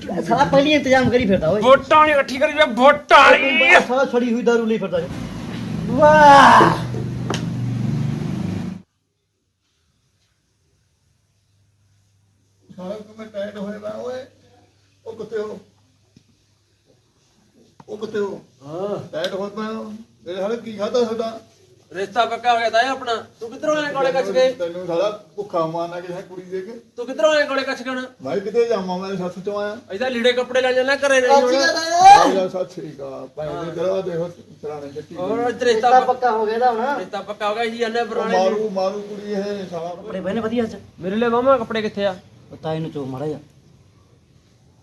ਸਾਲਾ ਪਹਿਲੀ ਇੰਤਜ਼ਾਮ ਕਰੀ ਫਿਰਦਾ ਓਏ। ਵੋਟਾਂ ਨਹੀਂ ਇਕੱਠੀ ਕਰੀ ਵੇ ਵੋਟਾਂ ਨਹੀਂ ਸਾਲਾ ਛੜੀ ਹੋਈ ਦਾਰੂ ਲਈ ਫਿਰਦਾ ਵਾਹ। ਸਾਰਾ ਤੁਮੇ ਟਾਈਟ ਹੋਏ ਵਾ ਓਏ। ਉਹ ਕੁੱਤੇ ਹੋ? ਉਹ ਕੁੱਤੇ ਹੋ? ਹਾਂ। ਟਾਈਟ ਹੋਏ ਹੋ ਮੇਰੇ ਹਾਲੇ ਕੀ ਖਾਦਾ ਤੁਹਾਡਾ ਰਿਸ਼ਤਾ ਪੱਕਾ ਹੋ ਗਿਆ ਤਾਂ ਆਪਣਾ। ਤੂੰ ਕਿੱਧਰੋਂ ਆਇਆ ਕੋਲੇ ਕੱਛ ਕੇ? ਤੈਨੂੰ ਸਾਲਾ ਭੁੱਖਾ ਮਾਰਨਾ ਕਿਸੇ ਕੁੜੀ ਦੇ ਕੇ। ਤੂੰ ਕਿੱਧਰੋਂ ਆਇਆ ਕੋਲੇ ਕੱਛ ਕੇ ਹੁਣ? ਮੈਂ ਕਿਤੇ ਜਾਵਾਂ? ਮੈਂ ਸੱਤ ਚੋਂ ਆਇਆ। ਐਦਾਂ ਲੀੜੇ ਕੱਪੜੇ ਲੈ ਜਾਣਾ ਘਰੇ ਨਹੀਂ ਹੁਣ। ਸੱਤ ਸ਼੍ਰੀ ਅਕਾਲ। ਭਾਈ ਦੇ ਕਰਵਾ ਦੇਖੋ ਚਰਾਣੇ ਚੱਕੀ ਹੋਰ ਰਿਸ਼ਤਾ ਪੱਕਾ ਹੋ ਗਿਆ ਦਾ ਹੁਣ। ਰਿਸ਼ਤਾ ਪੱਕਾ ਹੋ ਗਿਆ ਜੀ ਅੰਨੇ ਪੁਰਾਣੇ ਮਾਰੂ ਮਾਰੂ ਕੁੜੀ ਇਹ ਸਾਲਾ। ਕੱਪੜੇ ਬਹਿਨੇ ਵਧੀਆ ਚ ਮੇਰੇ ਲਈ ਮਾਮਾ ਕੱਪੜੇ ਕਿੱਥੇ ਆ? ਤਾਈ ਨੂੰ ਚੋ ਮਾੜਾ ਜਾ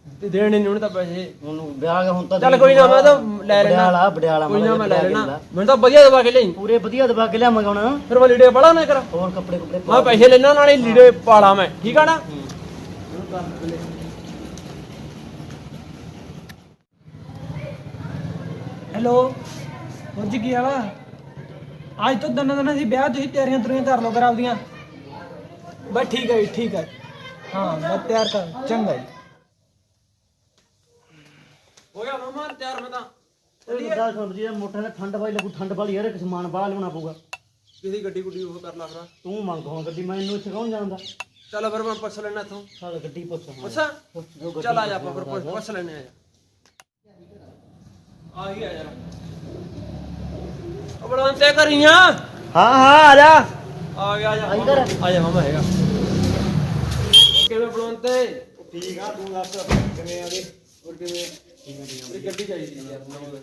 ਤੇ ਦੇਣੇ ਨਹੀਂ ਹੁਣ ਤਾਂ ਪੈਸੇ। ਉਹਨੂੰ ਵਿਆਹ ਗਿਆ ਹੁਣ ਤਾਂ ਚੱਲ ਕੋਈ ਨਾ ਮੈਂ ਤਾਂ ਲੈ ਲੈਣਾ। ਬੜਿਆਲਾ ਬੜਿਆਲਾ ਕੋਈ ਨਾ ਮੈਂ ਲੈ ਲੈਣਾ। ਮੈਨੂੰ ਤਾਂ ਵਧੀਆ ਦਵਾ ਕੇ ਲਈ ਪੂਰੇ ਵਧੀਆ ਦਬਾ ਕੇ ਲਿਆਵਾਂਗਾ ਹੁਣ। ਫਿਰ ਮੈਂ ਲੀੜੇ ਪੜਾ ਨਾ ਕਰ। ਹੋਰ ਕੱਪੜੇ ਕੁਪੜੇ ਮੈਂ ਪੈਸੇ ਲੈਣਾ ਨਾਲੇ ਲੀੜੇ ਪਾਲਾ ਮੈਂ। ਠੀਕ ਆ ਨਾ? ਹੈਲੋ ਹੋਰ ਜੀ ਕੀ ਹਾਲ ਅੱਜ ਤੋਂ ਦਿਨਾਂ ਦਿਨਾਂ ਦੀ ਵਿਆਹ ਤੁਸੀਂ ਤਿਆਰੀਆਂ ਤੁਰੀਆਂ ਕਰ ਲਓ ਕਰ ਆਪਦੀਆਂ। ਬਸ ਠੀਕ ਹੈ ਜੀ ਠੀਕ ਹੈ ਹਾਂ ਮੈਂ ਤਿਆਰ ਕਰ ਚੰਗਾ ਜੀ। ਹੋ ਗਿਆ ਮਾਮਾ ਤਿਆਰ ਮੈਂ ਤਾਂ। ਇਹ ਗੱਲ ਸੁਣ ਜੀ ਮੋਟਰ ਨੇ ਠੰਡ ਵਾਲੀ ਲੱਗੂ ਠੰਡ ਵਾਲੀ ਯਾਰ ਇੱਕ ਸਮਾਨ ਬਾਹਰ ਲਿਆਉਣਾ ਪਊਗਾ। ਕਿਸੇ ਗੱਡੀ ਗੁੱਡੀ ਉਹ ਕਰ ਲਾ ਫਿਰ ਤੂੰ ਮੰਗ ਹੁਣ ਗੱਡੀ ਮੈਂ ਇਹਨੂੰ ਕੌਣ ਜਾਣਦਾ? ਚੱਲ ਫਿਰ ਮੈਂ ਪੁੱਛ ਲੈਣਾ ਇੱਥੋਂ। ਸਾਲ ਗੱਡੀ ਪੁੱਛ। ਪੁੱਛਾਂ? ਚੱਲ ਆ ਜਾ ਆਪਾਂ ਫਿਰ ਪੁੱਛ- ਪੁੱਛ ਲੈਣੇ ਆ ਆ ਹੀ ਆ ਯਾਰ। ਉਹ ਬੜਾ ਤੇ ਕਰੀਆਂ ਹਾਂ ਹਾਂ ਆ ਜਾ। ਆ ਗਿਆ ਆ ਜਾ। ਆਈ ਕਰ। ਆ ਜਾ ਮਾਮਾ ਹੈਗਾ। ਕਿਵੇਂ ਬਲਵੰਤੇ? ਠੀਕ ਆ ਤੂੰ ਦੱਸ ਕਿਵੇਂ ਆ ਗਏ ਹੋਰ ਕਿਵੇਂ ਇਹ ਗੱਡੀ ਚਾਹੀਦੀ ਯਾਰ ਨਵੀਂ।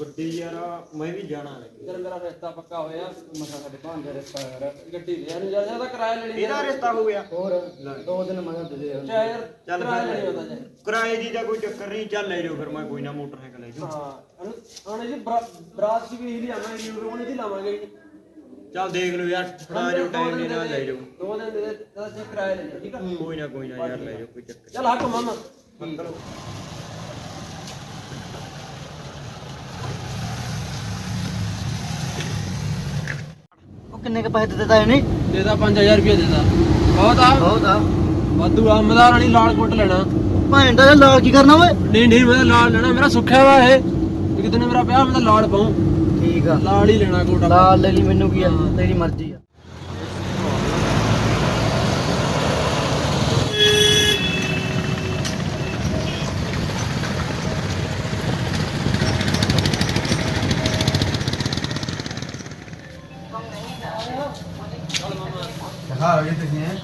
ਗੱਡੀ ਯਾਰ ਮੈਂ ਵੀ ਜਾਣਾ ਇੱਧਰ ਮੇਰਾ ਰਿਸ਼ਤਾ ਪੱਕਾ ਹੋਇਆ ਮਸਾ ਸਾਡੇ ਭਾਂਜੇ ਰਿਸ਼ਤਾ ਯਾਰ ਗੱਡੀ ਲੈ ਯਾਰ ਜ਼ਿਆਦਾ ਤਾਂ ਕਿਰਾਇਆ ਲੈਣੀ ਇਹਦਾ ਰਿਸ਼ਤਾ ਹੋ ਗਿਆ। ਹੋਰ ਦੋ ਦਿਨ ਮਗਰ ਦੇ ਦੇ ਚਾਹੇ ਯਾਰ ਚੱਲ ਕਿਰਾਇਆ। ਲੈਣੀ ਹੁੰਦਾ ਜੇ। ਕਿਰਾਏ ਦੀ ਤਾਂ ਕੋਈ ਚੱਕਰ ਨਹੀਂ ਚੱਲ ਲੈ ਜਾਓ ਫਿਰ ਮੈਂ ਕੋਈ ਨਾ ਮੋਟਰਸਾਈਕਲ ਲੈ ਜਾਊਂ। ਹਾਂ ਅਣੇ ਜੀ ਬਰਾ- ਬਰਾਤ ਸੀ ਵੀ ਇਹੀ ਲਿਆਵਾਂਗੇ ਨਿਊ ਰੋਣੀ ਦੀ ਲਾਵਾਂਗੇ। ਜੀ ਚੱਲ ਦੇਖ ਲਓ ਯਾਰ ਫੜਾ ਜਾਓ ਟਾਈਮ ਨਹੀਂ ਨਾਲ ਲੈ ਜਾਓ ਦੋ ਦਿਨ ਦੇ ਦੇ ਦਾ ਜੇ ਕਿਰਾਇਆ ਲੈ ਜਾਓ ਠੀਕ ਆ? ਕੋਈ ਨਾ ਕੋਈ ਨਾ ਯਾਰ ਲੈ ਜਾਓ ਕੋਈ ਚੱਕਰ ਚੱਲ ਹੱਕ ਮਾਮਾ। ਕਿੰਨੇ ਕ ਪੈਸੇ ਦਿੱਤੇ ਤਾਏ ਨੇ ਦੇ ਦਾ 5000 ਰੁਪਏ ਦੇ ਦਾ ਬਹੁਤ ਆ। ਬਹੁਤ ਆ। ਵਾਧੂ ਆ ਮਦਾਰ ਵਾਲੀ ਲਾਲ ਕੋਟ ਲੈਣਾ। ਭਾਂ ਦਾ ਲਾਲ ਕੀ ਕਰਨਾ ਓਏ? ਨਹੀਂ ਨਹੀਂ ਮੈਂ ਤਾਂ ਲਾਲ ਲੈਣਾ ਮੇਰਾ ਸੁੱਖਿਆ ਵਾ ਇਹ। ਇੱਕ ਦਿਨ ਮੇਰਾ ਵਿਆਹ ਮੈਂ ਤਾਂ ਲਾਲ ਪਾਉਂ। ਠੀਕ ਆ। ਲਾਲ ਹੀ ਲੈਣਾ ਕੋਟ। ਲਾਲ ਲੈ ਲਈ ਮੈਨੂੰ ਕੀ ਆ? ਤੇਰੀ ਮਰਜ਼ੀ ਆ। ਦਿਖਾ ਗਏ ਤੁਸੀਂ ਹੈ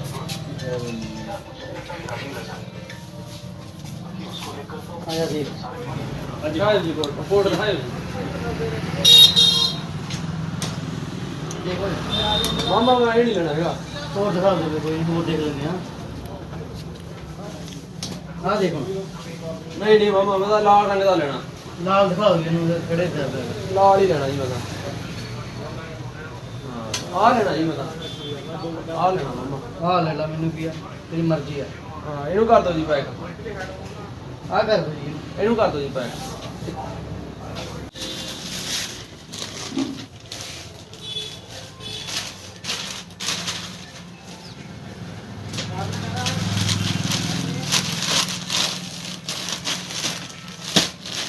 ਆ ਜਾ ਦੇਖ ਦਿਖਾਇਓ ਜੀ ਕੋਟ ਕੋਟ ਦਿਖਾਇਓ ਦੇਖ ਮਾਮਾ ਮੈਂ ਇਹ ਨਹੀਂ ਲੈਣਾ ਹੈਗਾ ਹੋਰ ਦਿਖਾ ਦੇ ਕੋਈ ਹੋਰ ਦੇਖ ਲੈਂਦੇ ਆ ਆ ਦੇਖੋ ਨਹੀਂ ਨਹੀਂ ਮਾਮਾ ਮੈਂ ਤਾਂ ਲਾਲ ਰੰਗ ਦਾ ਲੈਣਾ। ਲਾਲ ਦਿਖਾ ਦੇ ਇਹਨੂੰ ਕਿਹੜੇ ਫਿਰਦਾ ਲਾਲ ਹੀ ਲੈਣਾ ਜੀ ਮੈਂ ਤਾਂ। ਆ ਲੈਣਾ ਜੀ ਮੈਂ ਤਾਂ। ਆ ਲੈਣਾ ਮਾਮਾ। ਆ ਲੈ ਲਾ ਮੈਨੂੰ ਕੀ ਆ? ਤੇਰੀ ਮਰਜ਼ੀ ਆ। ਹਾਂ ਇਹਨੂੰ ਕਰ ਦਿਓ ਜੀ ਪੈਕ ਆ ਕਰ ਦੋ ਜੀ। ਇਹਨੂੰ ਕਰ ਦਿਓ ਜੀ ਪੈਕ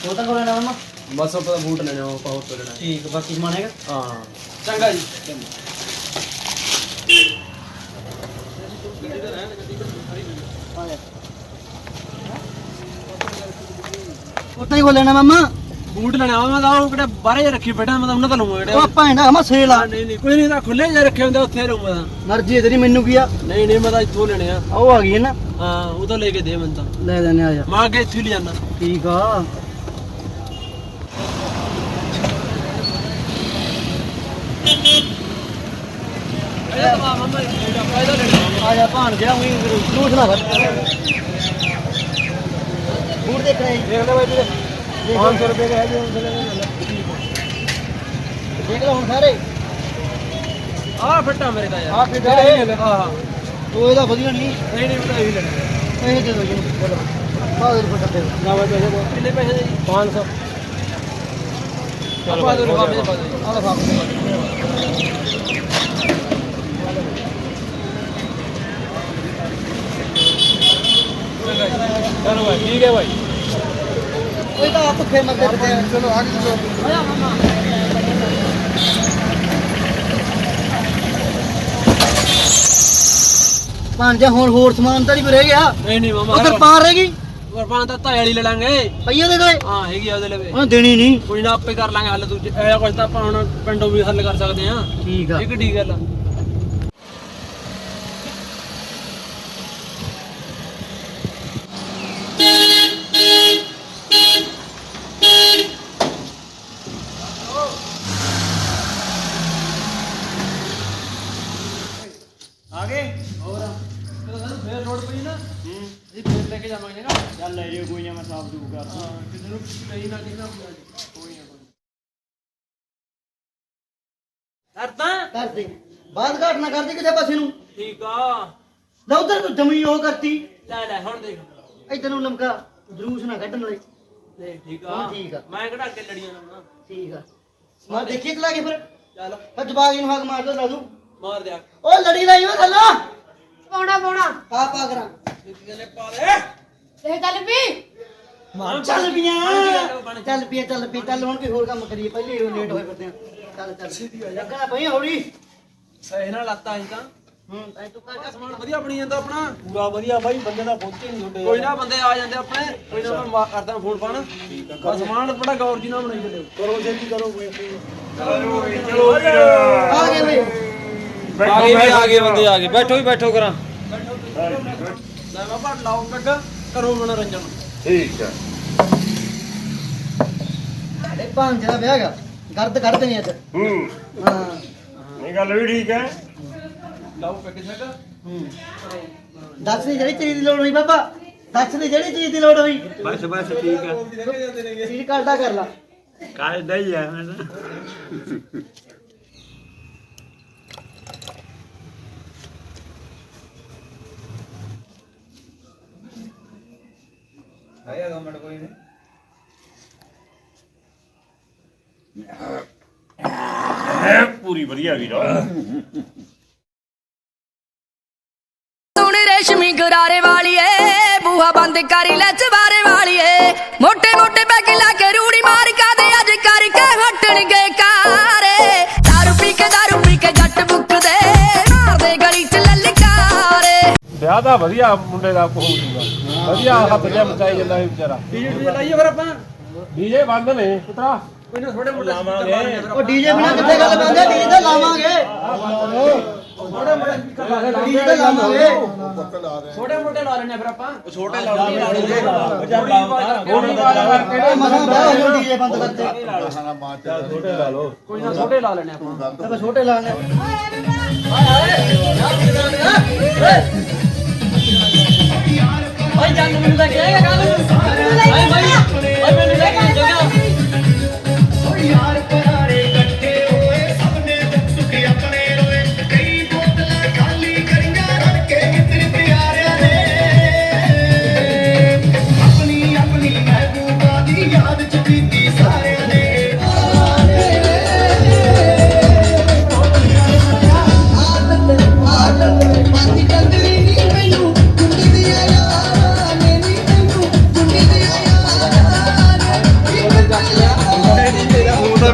ਉਹ ਤਾਂ ਕੋਲ ਲੈਣਾ ਮਮਾ। ਬਸ ਆਪਾਂ ਬੂਟ ਲੈਣੇ ਆ ਆਪਾਂ ਹੋਰ ਤੋਂ ਲੈਣਾ ਠੀਕ ਬਾਕੀ ਸਮਾਨ ਹੈਗਾ? ਹਾਂ। ਚੰਗਾ ਜੀ। ਉਹ ਤਾਂ ਹੀ ਕੋਲ ਲੈਣਾ ਮਮਾ। ਬੂਟ ਲੈਣਾ ਵਾ, ਮੈਂ ਤਾਂ ਉਹ ਕਿਹੜੇ ਬਾਹਰੇ ਜਿਹੇ ਰੱਖੀ ਬੈਠਾ ਮੈਂ ਤਾਂ ਉਹਨਾਂ ਤੋਂ ਲਵਾਂਗਾ ਕਿਹੜੇ। ਉਹ ਭਾਂ ਦਾ ਮਮਾ ਸੇਲ ਆ। ਨਹੀਂ ਨਹੀਂ ਕੋਈ ਨਹੀਂ ਤਾਂ ਖੁੱਲੇ ਜਿਹੇ ਰੱਖੇ ਹੁੰਦੇ ਉੱਥੇ ਲਵਾਂਗਾ ਮੈਂ ਤਾਂ। ਮਰਜ਼ੀ ਹੈ ਤੇਰੀ ਮੈਨੂੰ ਕੀ ਆ? ਨਹੀਂ ਨਹੀਂ ਮੈਂ ਤਾਂ ਇੱਥੋਂ ਲੈਣੇ ਆ। ਉਹ ਆ ਗਈ ਹੈ ਨਾ। ਹਾਂ ਉਹ ਤਾਂ ਲੈ ਕੇ ਦੇ ਮੈਨੂੰ ਤਾਂ। ਲੈ ਲੈਣੇ ਆ ਜਾ। ਮੈਂ ਅੱਗੇ ਇੱਥੇ ਹੀ ਲੈ ਜਾਣਾ ਠੀਕ ਆ। ਆ ਜਾ ਭਾਣ ਗਿਆ ਉਹੀ ਲੂਟ ਨਾ ਫੜ ਬੂਟ ਦੇਖਣਾ ਹੈ ਦੇਖ ਲੈ ਬਾਈ ਵੀਰੇ 500 ਰੁਪਏ ਦੇ ਹੈਗੇ ਹੁਣ ਦੇਖ ਲੈ ਹੁਣ ਸਾਰੇ। ਆ ਫਿੱਟਾ ਮੇਰੇ ਦਾ ਯਾਰ। ਆਹ ਫਿੱਟ ਆ। ਇਹ। ਹਾਂ ਹਾਂ। ਉਹ ਇਹਦਾ ਵਧੀਆ ਨਹੀਂ। ਨਹੀਂ ਨਹੀਂ ਮੈਂ ਤਾਂ ਇਹੀ ਲੈਣਾ। ਇਹ ਦੇ ਦੋ ਜੀ। ਚਲੋ। ਬਾਹਰ ਰੁਪਏ ਦੇ। ਨਾ ਬਾਈ ਪੈਸੇ ਦੋ। ਕਿੰਨੇ ਪੈਸੇ ਦੇ ਜੀ? 500 ਚਲੋ ਪਾ ਦੋ ਲਿਫਾਫੇ ਚ ਪਾ ਦਿਓ ਜੀ। ਆਹ ਲਫਾਫੇ ਚਲੋ ਠੀਕ ਹੈ ਭਾਈ। ਕੋਈ ਤਾਂ ਆਪ ਭੁੱਖੇ ਮਰਦੇ ਫਿਰਦੇ ਆ। ਚਲੋ ਆ ਗਏ ਚਲੋ। ਭਾਂਜਾ ਹੁਣ ਹੋਰ ਸਮਾਨ ਤਾਂ ਨਹੀਂ ਰਹਿ ਗਿਆ? ਨਹੀਂ ਨਹੀਂ ਮਾਮਾ ਉਧਰ ਪਾ ਰਹਿ ਗਈ? ਵਰਪਾਨ ਤਾਂ ਤਾਏ ਵਾਲੀ ਲੈ ਲਾਂਗੇ। ਪਈ ਉਹਦੇ ਕੋਲੇ? ਹਾਂ ਹੈਗੀ ਆ ਉਹਦੇ ਲਵੇ। ਉਹਨੇ ਦੇਣੀ ਨਹੀਂ। ਕੋਈ ਨਾ ਆਪੇ ਕਰ ਲਾਂਗੇ ਹੱਲ ਦੂਜੇ ਇਹ ਕੁਝ ਤਾਂ ਆਪਾਂ ਹੁਣ ਪਿੰਡੋਂ ਵੀ ਹੱਲ ਕਰ ਸਕਦੇ ਆ ਠੀਕ ਆ। ਇਹ ਕਿੱਡੀ ਗੱਲ ਆ ਗਏ ਹੋਰ ਫੇਰ ਰੋਡ ਪਈ ਨਾ ਹੂੰ ਇਹ ਫੇਰ ਲੈ ਕੇ ਜਾਵਾਂਗੇ ਨਾ ਚੱਲ ਲੈ ਜਿਓ ਕੋਈ ਨਾ ਮੈਂ ਸਾਫ਼ ਦੂ ਕਰ ਹਾਂ ਕਿਸੇ ਨੂੰ ਕਹੀ ਨਾ ਕੋਈ ਨਾ ਕੋਈ ਕਰਤਾ ਕਰਦੇ। ਬਾਤ ਘਾਟ ਨਾ ਕਰਦੀ ਕਿਤੇ ਪਾਸੇ ਨੂੰ। ਠੀਕ ਆ। ਲੈ ਉਧਰ ਤੂੰ ਜਮੀ ਉਹ ਕਰਤੀ। ਲੈ ਲੈ ਹੁਣ ਦੇਖ। ਇਧਰ ਨੂੰ ਲਮਕਾ ਜਲੂਸ ਨਾ ਕੱਢਣ ਵਾਲੇ। ਦੇਖ ਠੀਕ ਆ। ਠੀਕ ਆ। ਮੈਂ ਕਿਹੜਾ ਅੱਗੇ ਲੜੀਆਂ ਨਾ ਠੀਕ ਆ। ਮੈਂ ਦੇਖੀ ਚਲਾ ਕੇ ਫਿਰ। ਚੱਲ। ਫਿਰ ਜਵਾਗ ਨੂੰ ਹੱਕ ਮਾਰ ਦੋ ਲਾ ਦੂ। ਮਾਰ ਦਿਆ। ਓ ਲੜੀ ਲਾਈ ਵਾ ਥੱਲਾ। ਪਾਉਣਾ ਪਾਉਣਾ ਪਾ ਪਾ ਕਰਾਂ। ਕਿਹਨੇ ਪਾ ਦੇ ਇਹ ਗੱਲ ਵੀ। ਚੱਲ ਪੀਆਂ। ਚੱਲ ਪੀਆਂ ਚੱਲ ਪੀ ਚੱਲ ਹੁਣ ਕੋਈ ਹੋਰ ਕੰਮ ਕਰੀਏ ਪਹਿਲੇ ਹੀ ਲੇਟ ਹੋਏ ਫਿਰਦੇ ਆ। ਚੱਲ ਚੱਲ। ਲੱਗਣਾ ਪਈ ਹੌਲੀ। ਸਹੀ ਨਾਲ ਲੱਤਾਂ ਅਸੀਂ ਤਾਂ। ਹੂੰ ਐ ਤੂੰ ਸਮਾਨ ਵਧੀਆ ਬਣੀ ਜਾਂਦਾ ਆਪਣਾ। ਪੂਰਾ ਵਧੀਆ ਬਾਈ ਬੰਦੇ ਦਾ ਪਹੁੰਚੇ ਨਹੀਂ ਤੁਹਾਡੇ ਕੋਈ ਨਾ ਬੰਦੇ ਆ ਜਾਂਦੇ ਆਪਣੇ। ਕੋਈ ਨਾ ਮੈਂ ਕਰਦਾ ਫੋਨ ਪਾਣ ਬਸ ਸਮਾਨ ਬੜਾ ਗੌਰ ਜੀ ਨਾਲ ਬਣਾਈ ਚੱਲਿਓ ਕਰੋ ਛੇਤੀ ਕਰੋ ਕੋਈ ਚਲੋ ਆ ਗਏ ਬਈ। ਆ ਗਏ ਵੀ ਆ ਗਏ ਬੰਦੇ ਆ ਗਏ। ਬੈਠੋ ਵੀ ਬੈਠੋ ਕਰਾਂ। ਲੈ ਬਾਬਾ ਲਾਓ ਕਰੋ ਮਨੋਰੰਜਨ। ਠੀਕ ਹੈ ਸਾਡੇ ਭਾਂਜੇ ਦਾ ਵਿਆਹ ਹੈਗਾ ਗਰਦ ਕੱਢਦੇ ਨੇ ਅੱਜ। ਹੂੰ। ਹਾਂ। ਇਹ ਗੱਲ ਵੀ ਠੀਕ ਹੈ। ਲਾਓ ਪੈਗ ਛੱਕ ਹੂੰ। ਦੱਸ ਦੀ ਜਿਹੜੀ ਚੀਜ਼ ਦੀ ਲੋੜ ਹੋਈ ਬਾਬਾ ਦੱਸ ਦੀ ਜਿਹੜੀ ਚੀਜ਼ ਦੀ ਲੋੜ ਹੋਈ। ਬਸ ਬਸ ਠੀਕ ਹੈ ਚੀਜ਼ ਕੱਢਦਾ ਕਰ ਲਾ। ਕਾਇਦਾ ਹੀ ਹੈ ਮੈਂ ਪੂਰੀ ਵਧੀਆ ਵੀਰ। ਸੁਣ ਰੇਸ਼ਮੀ ਗੁਰਾਰੇ ਵਾਲੀਏ ਬੂਹਾ ਬੰਦ ਕਰੀ ਲੈ ਚਵਾਰੇ ਵਾਲੀਏ। ਮੋਟੇ ਮੋਟੇ ਬੈਗ ਲਾ ਕੇ ਰੂੜੀ ਮਾਰ ਕਾਦੇ ਅੱਜ ਕਰਕੇ ਹਟਣਗੇ ਕਾਰੇ। ਦਾਰੂ ਪੀ ਕੇ ਦਾਰੂ ਪੀ ਕੇ ਜੱਟ ਬੁੱਕਦੇ ਮਾਰਦੇ ਗਲੀ ਚ ਲਲਕਾਰੇ। ਵਿਆਹ ਦਾ ਵਧੀਆ ਮੁੰਡੇ ਦਾ ਕੋਲ ਸੀਗਾ। ਵਧੀਆ ਹੱਥ ਜਿਹਾ ਮਚਾਈ ਜਾਂਦਾ ਸੀ ਵਿਚਾਰਾ। ਡੀਜੇ ਲਾਈਏ ਫਿਰ ਆਪਾਂ। ਡੀਜੇ ਬੰਦ ਨੇ ਪੁੱਤਰਾ। ਕੋਈ ਨਾ ਥੋੜੇ ਮੋਟੇ ਲਾਵਾਂਗੇ। ਉਹ ਡੀਜੇ ਬਿਨਾ ਕਿੱਥੇ ਗੱਲ ਬੰਦੇ ਡੀਜੇ ਤਾਂ ਲਾਵਾਂਗੇ। ਡੀਜੇ ਤਾਂ ਲਾਵਾਂਗੇ। ਛੋਟੇ ਮੋਟੇ ਲਾ ਲੈਣੇ ਫਿਰ ਆਪਾਂ। ਛੋਟੇ ਲਾ ਲਓ ਥੋੜੀ ਵਾਲਾ ਕਰਕੇ ਇਹ ਮਸਾਂ ਹੋ ਡੀਜੇ ਬੰਦ ਕਰਤੇ ਛੋਟੇ ਲਾ ਲਓ। ਕੋਈ ਨਾ ਛੋਟੇ ਲਾ ਲੈਣੇ ਆਪਾਂ। ਤੇ ਛੋਟੇ ਲਾਣੇ ਓਏ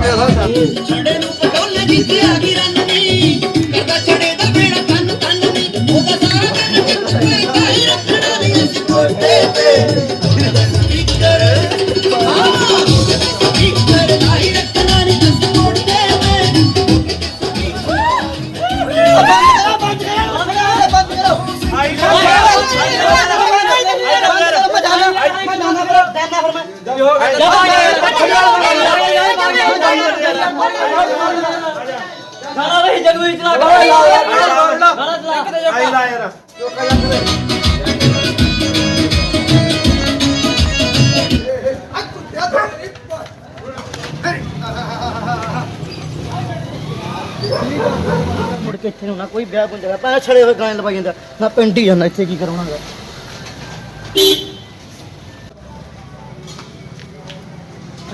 ਛੜੇ ਨੂੰ ਪਟੋਲੇ ਜਿੱਤੇ ਆ ਗਈ ਰੰਨੀ ਕਰਦਾ ਛੜੇ ਦਾ ਬੇੜਾ ਤਨ ਤਨ ਨੀ ਉਹਦਾ ਸਾਰਾ ਦਿਨ ਵਿੱਚ ਕੋਈ ਕਾਹੀ ਰੱਖਣਾ ਨਹੀਂ ਇਸ ਕੋਟੇ ਤੇ ਸਪੀਕਰ ਆਹ ਸਪੀਕਰ ਕਾਹੀ ਰੱਖਣਾ ਨਹੀਂ ਇਸ ਕੋਟੇ ਤੇ ਗਾਣਾ ਵੇ ਜਗਵੀਰ ਚਲਾ ਗਾਣਾ ਗਾਣਾ ਚਲਾ ਮੁੜ ਕੇ ਇੱਥੇ ਨੂੰ ਨਾ ਕੋਈ ਵਿਆਹ ਕੋਈ ਜਗ੍ਹਾ ਪਹਿਲਾਂ ਛੜੇ ਹੋਏ ਗਾਣੇ ਲਵਾਈ ਜਾਂਦਾ, ਨਾ ਪਿੰਡ ਹੀ ਜਾਂਦਾ, ਇੱਥੇ ਕੀ ਕਰਾਉਣਾਗਾ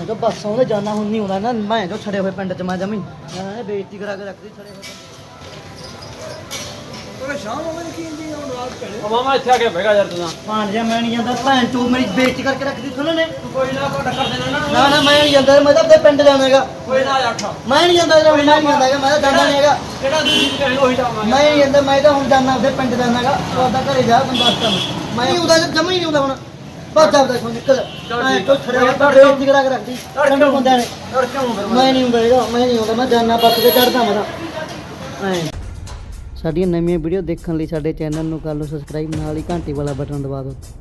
ਮੈਂ ਤਾਂ ਬੱਸ ਆਉਂਦੇ ਜਾਣਾ ਹੁਣ ਨਹੀਂ ਆਉਂਦਾ ਨਾ ਮੈਂ ਜੋ ਛੜੇ ਹੋਏ ਪਿੰਡ ਚ ਮੈਂ ਜਮੀ। ਮੈਂ ਬੇਇੱਜ਼ਤੀ ਕਰਾ ਕੇ ਰੱਖਦੀ ਛੜੇ ਹੋਏ ਸ਼ਾਮ ਹੋਵੇ ਕੀ ਇੰਦੀ ਹੁਣ ਉਹ ਮਾਮਾ ਇੱਥੇ ਆ ਕੇ ਬਹਿਗਾ ਯਾਰ ਤੂੰ ਤਾਂ। ਜਾ ਮੈਂ ਨਹੀਂ ਜਾਂਦਾ ਭੈਣ ਤੂੰ ਮੇਰੀ ਬੇਇੱਜ਼ਤੀ ਕਰਕੇ ਰੱਖਦੀ ਸੁਣ ਨੇ ਕੋਈ ਨਾ ਆਪਾਂ ਟੱਕਰ ਦੇਣਾ ਨਾ। ਨਾ ਨਾ ਮੈਂ ਨਹੀਂ ਜਾਂਦਾ ਮੈਂ ਤਾਂ ਆਪਣੇ ਪਿੰਡ ਜਾਣਾ ਹੈਗਾ ਕੋਈ ਨਾ ਅੱਠ ਮੈਂ ਨਹੀਂ ਜਾਂਦਾ ਮੈਂ ਨਹੀਂ ਜਾਂਦਾ ਮੈਂ ਤਾਂ ਜਾਂਦਾ ਨਹੀਂ ਹੈਗਾ। ਕਿਹੜਾ ਤੁਸੀਂ ਕਹੇ ਉਹੀ ਜਾਵਾਂਗੇ ਮੈਂ ਨਹੀਂ ਜਾਂਦਾ ਮੈਂ ਤਾਂ ਹੁਣ ਆਪਣੇ ਪਿੰਡ ਜਾਣਾ ਹੈਗਾ ਤੂੰ ਆਪਦਾ ਘਰੇ ਜਾ ਬੰਦਾ ਮੈਂ ਨਹੀਂ ਹੁੰਦਾ ਜਮਾ ਹੀ ਨਹੀਂ ਹੁੰਦਾ ਹੁਣ। ਬਸ ਜਾਂਦਾ ਕੋਈ ਨਿਕਲ। ਮੈਂ ਤੋਂ ਛੜਿਆ ਤਾਂ ਬੇਇੱਜ਼ਤੀ ਕਰਾ ਕੇ ਰੱਖਦੀ। ਪਿੰਡ ਬੰਦਿਆਂ ਨੇ। ਔਰ ਕਿਉਂ ਫਿਰ ਮੈਂ। ਨਹੀਂ ਹੁੰਦਾ ਹੈਗਾ ਮੈਂ ਨਹੀਂ ਹੁੰਦਾ ਮੈਂ ਜਾਣਾ ਬੱਸ ਤੇ ਚੜਦਾ ਮੈਂ ਤਾਂ ਐਂ। ਸਾਡੀਆਂ ਨਵੀਆਂ ਵੀਡੀਓ ਦੇਖਣ ਲਈ ਸਾਡੇ ਚੈਨਲ ਨੂੰ ਕਰ ਲਓ ਸਬਸਕ੍ਰਾਈਬ ਨਾਲ ਹੀ ਘੰਟੀ ਵਾਲਾ ਬਟਨ ਦਬਾ ਦਿਓ।